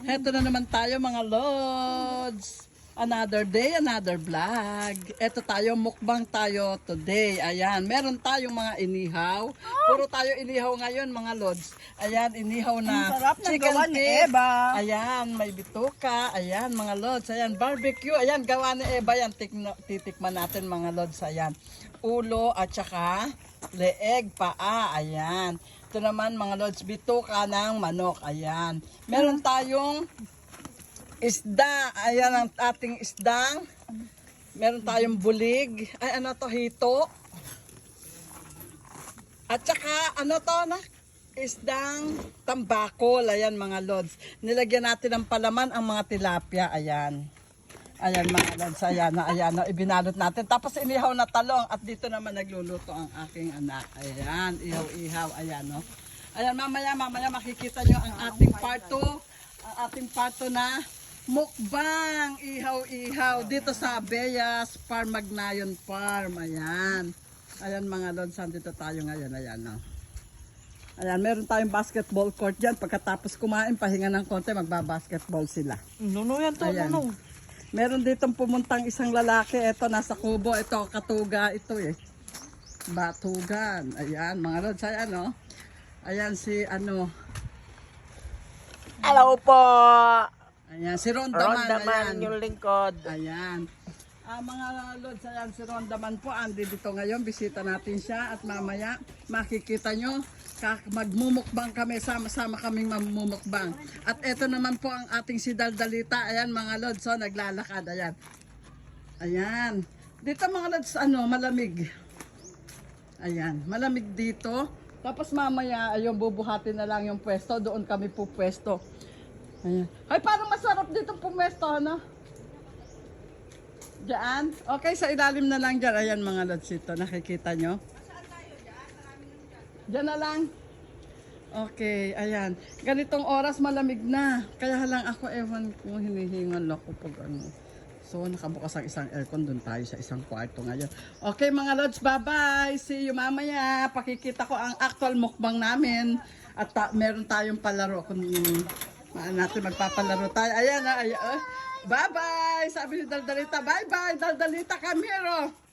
Heto na naman tayo mga lods. Another day, another vlog. Eto tayo, mukbang tayo today. Ayan, meron tayong mga inihaw. Puro tayo inihaw ngayon mga lods. Ayan, inihaw na gawa ni. Eva. Ayan, may bituka. Ayan, mga lods. Ayan, barbecue. Ayan, gawa ni Eva. Yan, titikman natin mga lods. Ayan, ulo at saka leeg, paa. Ayan. Ito naman mga lods, bituka ng manok. Ayan. Meron tayong isda. Ayan ang ating isdang. Meron tayong bulig. Ay, ano to, hito. At saka, ano to na? Isdang tambakol. Ayan mga lods. Nilagyan natin ng palaman ang mga tilapia. Ayan. Ayan mga lods. Ayan na, ayan na. Ibinalot natin. Tapos inihaw na talong. At dito naman nagluluto ang aking anak. Ayan. Ihaw-ihaw. Ayan no. Ayan mamaya, mamaya makikita nyo ang ating part 2. Ang ating part 2 na mukbang. Ihaw-ihaw. Dito sa Beyas Farm Magnayon Farm. Ayan. Ayan mga lods. Dito tayo ngayon. Ayan no. Ayan, meron tayong basketball court dyan. Pagkatapos kumain, pahinga ng konti, magbabasketball sila. Nuno yan to, Ayan. nuno. Meron ditong pumuntang isang lalaki. Ito, nasa kubo. Ito, katuga. Ito eh. Batugan. Ayan, mga lods. Ayan, oh. Ayan si, ano. Hello po. Ayan, si Rondaman. Ronda ayan. yung lingkod. Ayan. Ah, mga lods, ayan si Rondaman po. Andi dito ngayon. Bisita natin siya. At mamaya, makikita nyo, magmumukbang kami. Sama-sama kaming mamumukbang. At ito naman po ang ating si Daldalita. Ayan mga lods, so naglalakad. Ayan. Ayan. Dito mga lods, ano, malamig. Ayan, malamig dito. Tapos mamaya, ayun, bubuhatin na lang yung pwesto. Doon kami po pwesto. Ayan. Ay, parang masarap dito pumwesto, ano? Diyan? Okay, sa ilalim na lang dyan. Ayan mga lods ito. Nakikita nyo? Diyan na lang. Okay, ayan. Ganitong oras malamig na. Kaya lang ako, ewan ko, hinihingal ako pag ano. So, nakabukas ang isang aircon. Doon tayo sa isang kwarto ngayon. Okay mga lods, bye-bye. See you mamaya. Pakikita ko ang actual mukbang namin. At ta- meron tayong palaro kung maan natin magpapalaro tayo. Ayan, ah, ayan. Bye-bye. Sabi ni Daldalita, bye-bye. Daldalita. Oh.